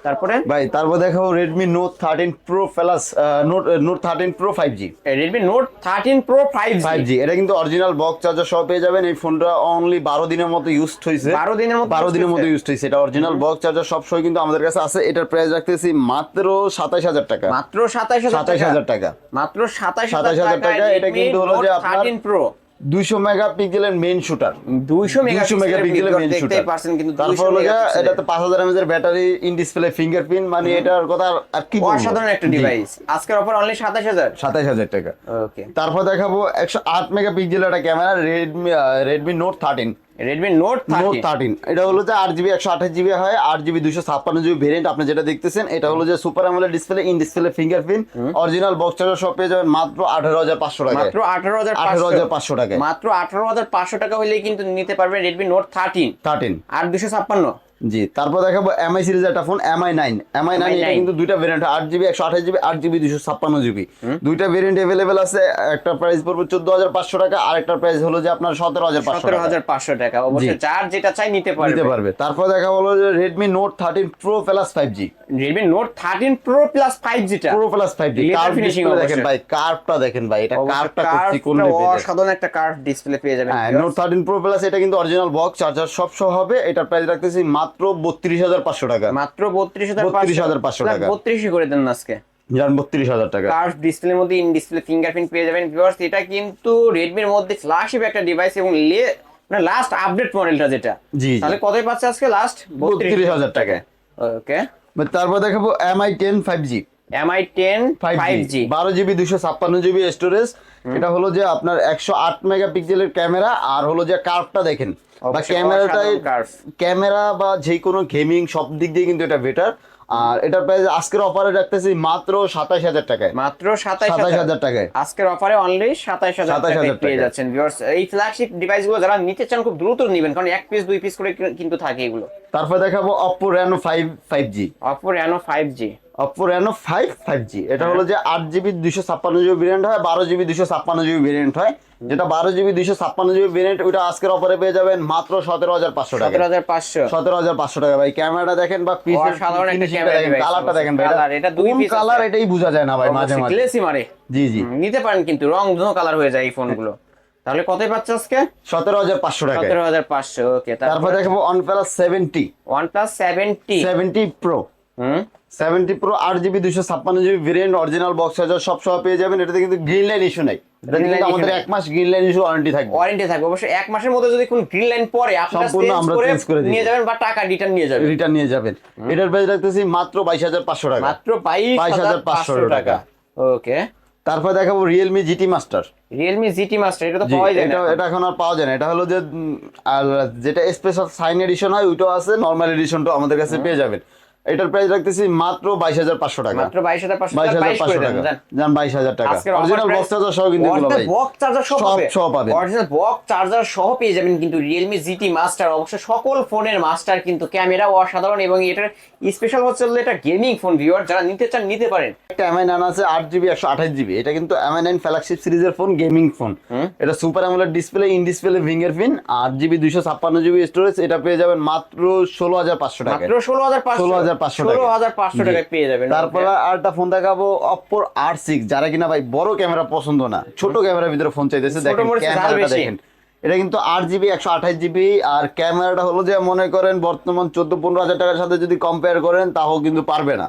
Speaker 2: তারপরে?
Speaker 1: ভাই তারপর দেখাবো Redmi note thirteen Pro plus note note thirteen Pro five G
Speaker 2: Redmi note thirteen Pro five
Speaker 1: five G এটা কিন্তু অরিজিনাল বক্স চার্জার সহ পেয়ে যাবেন। এই ফোনটা অনলি বারো দিনের মতো ইউজ হয়েছে
Speaker 2: বারো দিনের মতো
Speaker 1: বারো
Speaker 2: use
Speaker 1: দিনের মতো। ইউজ হয়েছে এটা অরিজিনাল বক্স চার্জার সব সময় কিন্তু আমাদের কাছে আছে এটার প্রাইস রাখতেছি মাত্র সাতাইশ হাজার টাকা।
Speaker 2: মাত্র সাতাইশ হাজার
Speaker 1: সাতাইশ হাজার টাকা।
Speaker 2: মাত্র সাতাইশ
Speaker 1: 27,000 টাকা, এটা কিন্তু হলো যে আপনার-
Speaker 2: প্রো
Speaker 1: দুইশো মেগা পিক্সেলের মেইন শুটার
Speaker 2: দুইশো
Speaker 1: দুইশো মেগা পিক্সেলের মেইন
Speaker 2: দেখতেই
Speaker 1: শুটার
Speaker 2: কিন্তু
Speaker 1: তারপর হলো এটাতে পাঁচ হাজার এমএজ এর ব্যাটারি ইন ডিসপ্লে ফিঙ্গারপ্রিন্ট মানে এটার কথা আর- কি?
Speaker 2: অসাধারণ একটা ডিভাইস আজকের অফার অনলি সাতাশ হাজার।
Speaker 1: সাতাইশ হাজার টাকা।
Speaker 2: ওকে
Speaker 1: তারপর দেখাবো একশো আট মেগা পিক্সেলের একটা camera Redmi Redmi note thirteen
Speaker 2: Redmi note
Speaker 1: note
Speaker 2: thirty
Speaker 1: thirteen এটা হলো যে আট জিবি একশো আঠাশ জিবি হয় আট জিবি দুশো ছাপ্পান্ন জিবি ভেরিয়েন্ট আপনি যেটা দেখতেছেন এটা হলো যে super AMOLED display in display fingerprint original box charger সব পেয়ে যাবেন মাত্র আঠারো হাজার পাঁচশো টাকা
Speaker 2: মাত্র আঠারো হাজার
Speaker 1: আঠারো হাজার পাঁচশো টাকায়।
Speaker 2: মাত্র আঠারো হাজার পাঁচশো টাকা হলেই কিন্তু নিতে পারবেন রেডমি নোট থার্টিন
Speaker 1: থার্টিন
Speaker 2: আর দুশো ছাপ্পান্ন।
Speaker 1: জি তারপর দেখাবো এমআই সিরিজের একটা phone Mi nine Mi nine এটা কিন্তু দুইটা ভেরিয়েন্ট আট জিবি একশো আঠাশ জিবি আট জিবি দুশো ছাপ্পান্ন জিবি দুইটা ভেরিয়েন্ট অ্যাভেলেবেল আছে একটা প্রাইস পড়বে চোদ্দ হাজার পাঁচশো টাকা আর একটা প্রাইস হলো যে আপনার সতেরো হাজার
Speaker 2: সতেরো হাজার পাঁচশো টাকা অবশ্যই। যার যেটা চাই নিতে
Speaker 1: নিতে
Speaker 2: পারবে।
Speaker 1: পারবে তারপর দেখা হলো যে Redmi note thirteen Pro plus five G
Speaker 2: Redmi note thirteen Pro plus five জিটা
Speaker 1: Pro plus five
Speaker 2: G
Speaker 1: curve
Speaker 2: finishing
Speaker 1: দেখেন ভাই কার্ভটা দেখেন ভাই এটা কার্ভটা করছি কোন
Speaker 2: কার্ভটা
Speaker 1: লেভেলের।
Speaker 2: অসাধারণ একটা কার্ভ ডিসপ্লে পেয়ে যাবেন
Speaker 1: নোট থার্টিন প্রো প্লাস এটা কিন্তু অরিজিনাল বক্স চার্জার সব সহ হবে এটার প্রাইস রাখতেছি মাত্র বত্রিশ হাজার পাঁচশো টাকা।
Speaker 2: মাত্র বত্রিশ হাজার
Speaker 1: 32,500 টাকা।
Speaker 2: বত্রিশই করে দেন আজকে।
Speaker 1: যান বত্রিশ হাজার টাকা।
Speaker 2: কার্ভ ডিসপ্লের মধ্যে ইন ডিসপ্লে ফিঙ্গারপ্রিন্ট পেয়ে যাবেন। ভিউয়ার্স এটা কিন্তু রেডমির মধ্যে ফ্ল্যাগশিপ একটা ডিভাইস এবং লে মানে লাস্ট আপডেট মডেলটা যেটা।
Speaker 1: জি।
Speaker 2: তাহলে কতই পাচ্ছে আজকে? লাস্ট
Speaker 1: বত্রিশ হাজার টাকা।
Speaker 2: ওকে
Speaker 1: তারপর দেখাবো Mi ten five G
Speaker 2: Mi ten five G
Speaker 1: বারো জিবি দুশো ছাপ্পান্ন জিবি স্টোরেজ এটা হলো যে আপনার একশো আট মেগা পিক্সেলের ক্যামেরা আর হলো যে কার্ভটা দেখেন। বা ক্যামেরাটাই ক্যামেরা বা যে কোনো গেমিং সব দিক দিয়ে কিন্তু এটা বেটার আর এটার প্রাইস আজকের অফারে রাখতেছি মাত্র সাতাশ হাজার টাকায়।
Speaker 2: মাত্র
Speaker 1: সাতাশ
Speaker 2: হাজার।
Speaker 1: টাকায়।
Speaker 2: আজকের অফারে অনলি সাতাইশ হাজার
Speaker 1: 27,000
Speaker 2: টাকায় পেয়ে যাচ্ছেন ভিউয়ার্স এই ফ্ল্যাগশিপ ডিভাইসগুলো যারা নিতে চান খুব দ্রুত নেবেন কারণ এক পিস দুই পিস করে কিন্তু থাকে এগুলো।
Speaker 1: তারপর দেখাবো Oppo Reno five five G
Speaker 2: Oppo Reno five G
Speaker 1: Oppo Reno five five G এটা হলো যে আট জিবি দুশো ছাপ্পান্ন জিবি ভেরিয়েন্ট হয় বারো জিবি দুশো ছাপ্পান্ন জিবি ভেরিয়েন্ট হয়। যেটা বারো জিবি দুশো ছাপ্পান্ন জিবি ভেরিয়েন্ট ওইটা আজকের অফারে পেয়ে যাবেন মাত্র সতেরো হাজার পাঁচশো টাকা।
Speaker 2: সতেরো হাজার পাঁচশো।
Speaker 1: সতেরো হাজার পাঁচশো টাকা ভাই। ক্যামেরাটা দেখেন বা পিসের কালারটা দেখেন ভাই।
Speaker 2: এটা দুই।
Speaker 1: কালার এটাই বোঝা যায় না ভাই মাঝে মাঝে।
Speaker 2: গ্লেসি মারে
Speaker 1: জি জি।
Speaker 2: নিতে পারেন কিন্তু রং ধুনো কালার হয়ে যায় এই ফোনগুলো তাহলে কতই পাচ্ছে আজকে?
Speaker 1: সতেরো হাজার পাঁচশো টাকা
Speaker 2: সতেরো হাজার পাঁচশো ওকে
Speaker 1: তারপর দেখাবো OnePlus seventy
Speaker 2: one plus seventy
Speaker 1: seventy Pro
Speaker 2: হুম।
Speaker 1: সেভেন্টি প্রো আট জিবি দুশো ছাপ্পান্ন GB variant original box charger সব সহ পেয়ে যাবেন। এটাতে কিন্তু গ্রিন লাইন ইস্যু নাই। এটা কিন্তু আমাদের এক মাস গ্রিন লাইন ইস্যু ওয়ারেন্টি থাকবে।
Speaker 2: ওয়ারেন্টি থাকবে। অবশ্যই এক মাসের মধ্যে যদি কোন গ্রিন লাইন পরে আপনারা
Speaker 1: সম্পূর্ণ আমরা change করে
Speaker 2: নিয়ে যাবেন বা টাকা রিটার্ন নিয়ে যাবেন।
Speaker 1: রিটার্ন নিয়ে যাবেন। এটার প্রাইস রাখতেছি মাত্র বাইশ হাজার পাঁচশো টাকা।
Speaker 2: মাত্র বাইশ হাজার পাঁচশো
Speaker 1: 22,500
Speaker 2: টাকা। ওকে।
Speaker 1: তারপর দেখাবো Realme GT Master
Speaker 2: Realme GT Master এটা তো
Speaker 1: জি,
Speaker 2: পাওয়াই যায়
Speaker 1: এটা
Speaker 2: না
Speaker 1: এটা এখন আর পাওয়া যায় না। এটা হলো যে আর যেটা স্পেশাল সাইন এডিশন হয় ওইটাও আছে। নর্মাল এডিশনটাও আমাদের কাছে পেয়ে যাবেন। এটার প্রাইস রাখতেছি মাত্র বাইশ হাজার পাঁচশো টাকা।
Speaker 2: মাত্র বাইশ হাজার
Speaker 1: বাইশ
Speaker 2: টাকা।
Speaker 1: হাজার পাঁচশো টাকা।
Speaker 2: যান।
Speaker 1: বাইশ হাজার টাকা। অরিজিনাল বক্স চার্জার সহ কিন্তু
Speaker 2: বক্স চার্জার সহ
Speaker 1: সহ পাবেন।
Speaker 2: অরিজিনাল বক্স চার্জার সহ পেয়ে যাবেন কিন্তু রিয়েলমি জিটি মাস্টার অবশ্য সকল ফোনের মাস্টার কিন্তু ক্যামেরা অসাধারণ এবং এটার স্পেশাল হচ্ছে হলো এটা গেমিং ফোন ভিউয়ার যারা নিতে চান নিতে পারেন।
Speaker 1: একটা এমআই নাইন আছে আট জিবি একশো আঠাশ জিবি এটা কিন্তু এমআই নাইন ফ্ল্যাগশিপ সিরিজের ফোন গেমিং ফোন এটা super AMOLED display in display fingerprint আট জিবি দুইশো ছাপ্পান্ন জিবি স্টোরেজ এটা পেয়ে যাবেন মাত্র ষোলো হাজার পাঁচশো টাকা
Speaker 2: মাত্র ষোলো হাজার পাঁচশো।
Speaker 1: 16,500
Speaker 2: ষোলো হাজার পাঁচশো। পেয়ে যাবেন।
Speaker 1: তারপরে আরেকটা ফোন দেখাবো আর সিক্স যারা কিনা ভাই বড় ক্যামেরা পছন্দ না ছোট ক্যামেরার ভিতরে ফোন চাইতেছে দেখেন ক্যামেরাটা দেখেন। এটা কিন্তু আট জিবি একশো আঠাশ জিবি আর ক্যামেরাটা হলো যে মনে করেন বর্তমান চোদ্দ পনেরো হাজার টাকার সাথে যদি কম্পেয়ার করেন তাও কিন্তু পারবে না।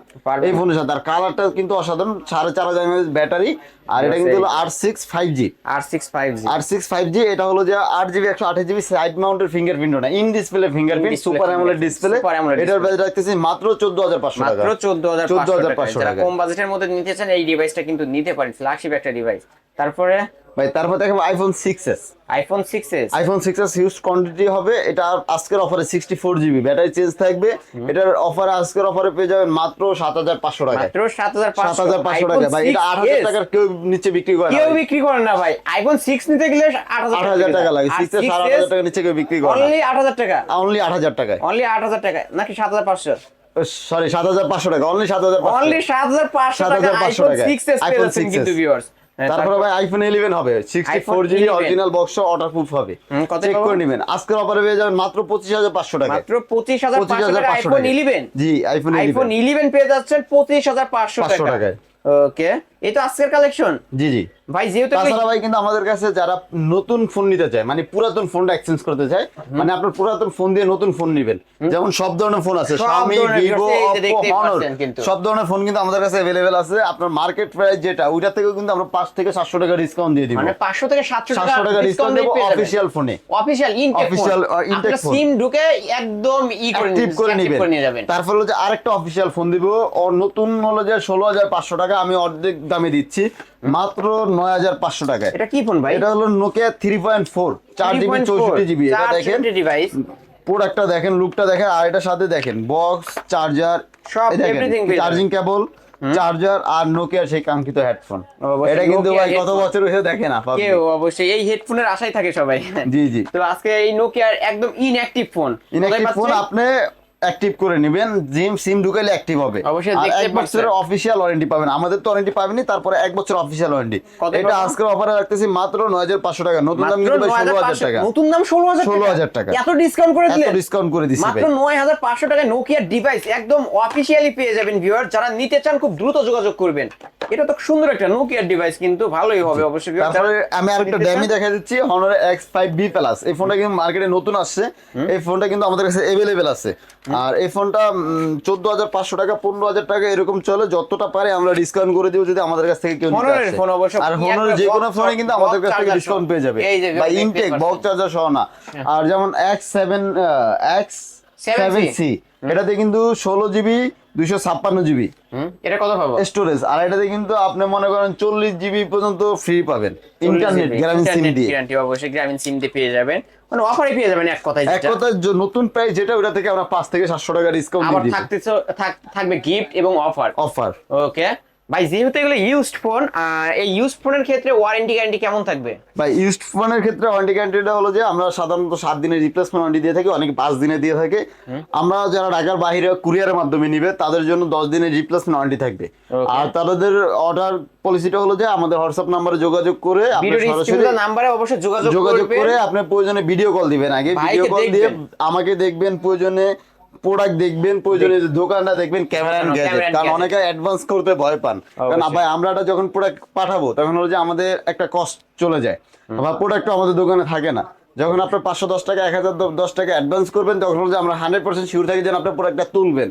Speaker 1: এই ফোনের সাথে। আর কালারটা কিন্তু অসাধারণ সাড়ে চার হাজার এমএএচ ব্যাটারি আর এটা কিন্তু হলো R six five G
Speaker 2: R six five G
Speaker 1: R six five G এটা হলো যে আট জিবি একশো আঠাশ জিবি সাইড মাউন্টের ফিঙ্গারপ্রিন্ট না in
Speaker 2: display fingerprint super AMOLED display এটার।
Speaker 1: প্রাইস রাখতেছি মাত্র চোদ্দ হাজার পাঁচশো টাকা।
Speaker 2: মাত্র চোদ্দ হাজার
Speaker 1: 14,500
Speaker 2: যারা
Speaker 1: টাকা।
Speaker 2: কম বাজেটের মধ্যে নিতে চান এই ডিভাইসটা কিন্তু নিতে পারেন ফ্ল্যাগশিপ একটা ডিভাইস তারপরে
Speaker 1: ভাই তারপর দেখো iPhone six S
Speaker 2: iPhone six S
Speaker 1: iPhone six S huge quantity হবে। এটা আজকের অফারে sixty four GB battery change থাকবে। এটার অফারে আজকের অফারে পেয়ে যাবেন মাত্র সাত হাজার পাঁচশো টাকা
Speaker 2: মাত্র সাত হাজার
Speaker 1: সাত হাজার পাঁচশো টাকা ভাই এটা আট হাজার টাকার কেউ নিচে বিক্রি করে
Speaker 2: কেউ বিক্রি করে না ভাই। আইফোন সিক্স নিতে গেলে আট
Speaker 1: হাজার টাকা লাগে। সিক্স এর সাড়ে আট হাজার টাকা নিচে কেউ বিক্রি করে
Speaker 2: অনলি আট হাজার টাকা।
Speaker 1: অনলি আট হাজার টাকায়।
Speaker 2: অনলি আট হাজার টাকা নাকি সাত হাজার পাঁচশো?
Speaker 1: সরি সাত হাজার পাঁচশো টাকা অনলি সাত হাজার
Speaker 2: অনলি সাত হাজার পাঁচশো টাকা
Speaker 1: 7,500
Speaker 2: আইফোন। সিক্স এস পেয়ে যাচ্ছেন কিন্তু ভিউয়ার্স
Speaker 1: তারপরে ভাই আইফোন ইলেভেন হবে sixty four
Speaker 2: iPhone GB
Speaker 1: original box order proof হবে। চেক করে নেবেন। আজকে অফারে পেয়ে যাবেন মাত্র পঁচিশ হাজার পাঁচশো টাকা।
Speaker 2: মাত্র পঁচিশ হাজার
Speaker 1: পঁচিশ
Speaker 2: পাঁচশো
Speaker 1: হাজার
Speaker 2: টাকা
Speaker 1: পাঁচশো
Speaker 2: আইফোন
Speaker 1: টাকা
Speaker 2: ইলেভেন
Speaker 1: জি আইফোন
Speaker 2: আইফোন
Speaker 1: ইলেভেন
Speaker 2: ইলেভেন পেয়ে যাচ্ছেন পঁচিশ হাজার পাঁচশো
Speaker 1: পাঁচশো
Speaker 2: টাকা।
Speaker 1: টাকায়।
Speaker 2: ওকে। এই তো আজকের কালেকশন
Speaker 1: জি জি
Speaker 2: ভাই যেহেতু এগুলো-
Speaker 1: তাছাড়া ভাই কিন্তু আমাদের কাছে যারা নতুন ফোন নিতে চায় মানে পুরাতন ফোনটা এক্সচেঞ্জ করতে চায় মানে আপনার পুরাতন ফোন দিয়ে নতুন ফোন নেবেন যেমন সব ধরনের ফোন আছে
Speaker 2: সব
Speaker 1: Xiaomi
Speaker 2: ধরনের
Speaker 1: Vivo
Speaker 2: এই যে
Speaker 1: Oppo
Speaker 2: দেখতেই
Speaker 1: Honor
Speaker 2: পাচ্ছেন কিন্তু।
Speaker 1: সব ধরনের ফোন কিন্তু আমাদের কাছে अवेलेबल আছে আপনার মার্কেট প্রাইস যেটা ওইটা থেকেও কিন্তু আমরা 5 থেকে 700 টাকা ডিসকাউন্ট দিয়ে দিব
Speaker 2: মানে পাঁচশো থেকে সাতশো
Speaker 1: 700 টাকা ডিসকাউন্ট দেব অফিশিয়াল ফোনে
Speaker 2: official intake
Speaker 1: Official,
Speaker 2: phone
Speaker 1: uh, intake
Speaker 2: আপনার
Speaker 1: phone।
Speaker 2: সিম ঢুকে একদম ই করে
Speaker 1: অ্যাক্টিভ করে
Speaker 2: active
Speaker 1: নেবেন
Speaker 2: করে নিয়ে যাবেন
Speaker 1: তারপর হলো যে আরেকটা অফিসিয়াল ফোন দিব ওর নতুন হলো যে ষোলো হাজার পাঁচশো টাকা আমি অর্ধেক দামে দিচ্ছি। মাত্র নয় হাজার পাঁচশো টাকায়।
Speaker 2: এটা কি ফোন ভাই?
Speaker 1: এটা হলো নোকিয়া থ্রি পয়েন্ট ফোর চার জিবি চৌষট্টি জিবি। এটা দেখেন
Speaker 2: ডিভাইস
Speaker 1: প্রোডাক্টটা দেখেন লুকটা দেখেন আর এটার সাথে দেখেন বক্স চার্জার
Speaker 2: সব
Speaker 1: চার্জিং কেবল চার্জার আর নোকিয়ার সেই কাঙ্ক্ষিত হেডফোন এটা কিন্তু ভাই কত বছর হয়ে দেখে না।
Speaker 2: কেউ অবশ্যই এই হেডফোনের আশায় থাকে সবাই।
Speaker 1: জি জি।
Speaker 2: তো আজকে এই নোকিয়ার একদম ইনঅ্যাক্টিভ ফোন
Speaker 1: ইনঅ্যাক্টিভ ফোন আপনি অ্যাক্টিভ করে নেবেন জিম সিম ঢুকাইলে অ্যাক্টিভ হবে।
Speaker 2: অবশ্যই
Speaker 1: এক বছরের অফিসিয়াল ওয়ারেন্টি পাবেন। আমাদের তো ওয়ারেন্টি পাবেনই তারপরে এক বছর অফিসিয়াল ওয়ারেন্টি এটা
Speaker 2: কত?
Speaker 1: আজকে অফারে রাখতেছি মাত্র নয় হাজার পাঁচশো টাকা। নতুন দাম কিন্তু ভাই ষোলো হাজার টাকা।
Speaker 2: নতুন দাম ষোলো হাজার
Speaker 1: 16,000 টাকা।
Speaker 2: এত ডিসকাউন্ট করে
Speaker 1: এত ডিসকাউন্ট করে দিছি
Speaker 2: মাত্র
Speaker 1: ভাই।
Speaker 2: নয় হাজার পাঁচশো টাকায় নোকিয়ার ডিভাইস একদম অফিসিয়ালি পেয়ে যাবেন ভিউয়ার যারা নিতে চান খুব দ্রুত যোগাযোগ করবেন। এটা তো সুন্দর একটা নোকিয়ার ডিভাইস কিন্তু ভালোই হবে অবশ্যই
Speaker 1: তারপরে আমি আরেকটা ড্যামি দেখা দিচ্ছি ফাইভ বি প্লাস এই ফোনটা কিন্তু মার্কেটে নতুন আসছে। এই ফোনটা কিন্তু আমাদের কাছে এভেলেবেল আছে। আর এই ফোনটা চোদ্দ হাজার পাঁচশো টাকা পনেরো হাজার টাকা এরকম চলে যতটা পারে আমরা ডিসকাউন্ট করে দিব যদি আমাদের কাছ থেকে কেউ
Speaker 2: ফোন অবশ্যই।
Speaker 1: আর
Speaker 2: কি
Speaker 1: যে কোনো ফোনে কিন্তু আমাদের কাছ থেকে ডিসকাউন্ট পেয়ে যাবে। বা ইনটেক
Speaker 2: বক
Speaker 1: বক্স চার্জার সহ না। আর যেমন X seven X
Speaker 2: 7C
Speaker 1: seven C এটাতে কিন্তু ষোলো জিবি দুইশো ছাপ্পান্ন জিবি।
Speaker 2: এটা কত পাবো
Speaker 1: স্টোরেজ আর এটাতে কিন্তু আপনি মনে করেন চল্লিশ জিবি পর্যন্ত ফ্রি পাবেন। ইন্টারনেট গ্রামীণ সিম দিয়ে।
Speaker 2: গ্যারান্টি অবশ্যই গ্রামীণ সিম দিয়ে পেয়ে যাবেন। মানে অফারে পেয়ে যাবেন এক কথায়
Speaker 1: এক
Speaker 2: যেটা।
Speaker 1: কথা নতুন প্রাইস যেটা ওটা থেকে আমরা পাঁচ থেকে সাতশো টাকা ডিসকাউন্ট
Speaker 2: আবার থাকতেছে থাক- থাকবে গিফট এবং অফার
Speaker 1: অফার
Speaker 2: ওকে ভাই যেহেতু এগুলো ইউজড ফোন আর এই ইউজড ফোনের ক্ষেত্রে ওয়ারেন্টি গ্যারান্টি কেমন থাকবে?
Speaker 1: বা ইউজড ফোনের ক্ষেত্রে ওয়ারেন্টি গ্যারান্টিটা হলো যে আমরা সাধারণত সাত দিনের রিপ্লেসমেন্ট ওয়ারেন্টি দিয়ে থাকি অনেকে পাঁচ দিনে দিয়ে থাকে। আমরা যারা ঢাকার বাইরে কুরিয়ারের মাধ্যমে নিবে তাদের জন্য দশ দিনের রিপ্লেসমেন্ট ওয়ারেন্টি থাকবে। আর তাদের অর্ডার পলিসিটা হলো যে আমাদের হোয়াটসঅ্যাপ নাম্বারে যোগাযোগ করে আপনি সরাসরি
Speaker 2: নাম্বারে অবশ্যই যোগাযোগ
Speaker 1: যোগাযোগ করে আপনি প্রয়োজনে ভিডিও কল দিবেন। আগে ভিডিও কল দিয়ে আমাকে দেখবেন প্রয়োজনে প্রোডাক্ট দেখবেন প্রয়োজনে যে দোকানটা দেখবেন ক্যামেরা গ্যাজেট কারণ অনেকে অ্যাডভান্স করতে ভয় পান। কারণ ভাই আমরা যখন প্রোডাক্ট পাঠাবো তখন হলো যে আমাদের একটা কস্ট চলে যায়। আবার প্রোডাক্টও আমাদের দোকানে থাকে না। যখন আপনার পাঁচশো দশ টাকা এক হাজার দশ টাকা অ্যাডভান্স করবেন তখন হলো যে আমরা হান্ড্রেড পার্সেন্ট শিওর থাকি যেন আপনার প্রোডাক্টটা তুলবেন।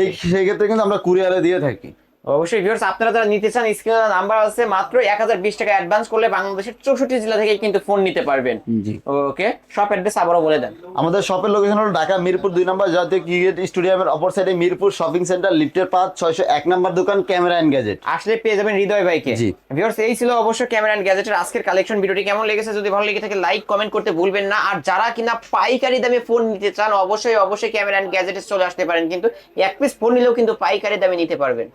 Speaker 1: এই সেই ক্ষেত্রে কিন্তু আমরা কুরিয়ারে দিয়ে থাকি।
Speaker 2: অবশ্যই ভিউয়ার্স আপনারা যারা নিতে চান স্ক্রিনে নাম্বার আছে মাত্র এক হাজার বিশ টাকা অ্যাডভান্স করলে বাংলাদেশের চৌষট্টি জেলা থেকে কিন্তু ফোন নিতে পারবেন।
Speaker 1: জি।
Speaker 2: ওকে সব অ্যাড্রেস আবারও বলে দেন।
Speaker 1: আমাদের শপের লোকেশন হলো ঢাকা মিরপুর দুই নম্বর জাতীয় ক্রিকেট স্টেডিয়ামের অপর সাইডে মিরপুর শপিং সেন্টার লিফটের পাঁচ ছয়শো এক নম্বর দোকান ক্যামেরা অ্যান্ড গ্যাজেট
Speaker 2: আসলে পেয়ে যাবেন হৃদয় ভাইকে।
Speaker 1: জি।
Speaker 2: ভিউয়ার্স এই ছিল অবশ্যই ক্যামেরা এন্ড গ্যাজেটের আজকের কালেকশন ভিডিওটি কেমন লেগেছে যদি ভালো লেগে থাকে লাইক কমেন্ট করতে ভুলবেন না। আর যারা কিনা পাইকারি দামে ফোন নিতে চান অবশ্যই অবশ্যই ক্যামেরা এন্ড গ্যাজেটে চলে আসতে পারেন। কিন্তু এক পিস ফোন নিলেও কিন্তু পাইকারি দামে নিতে পারবেন।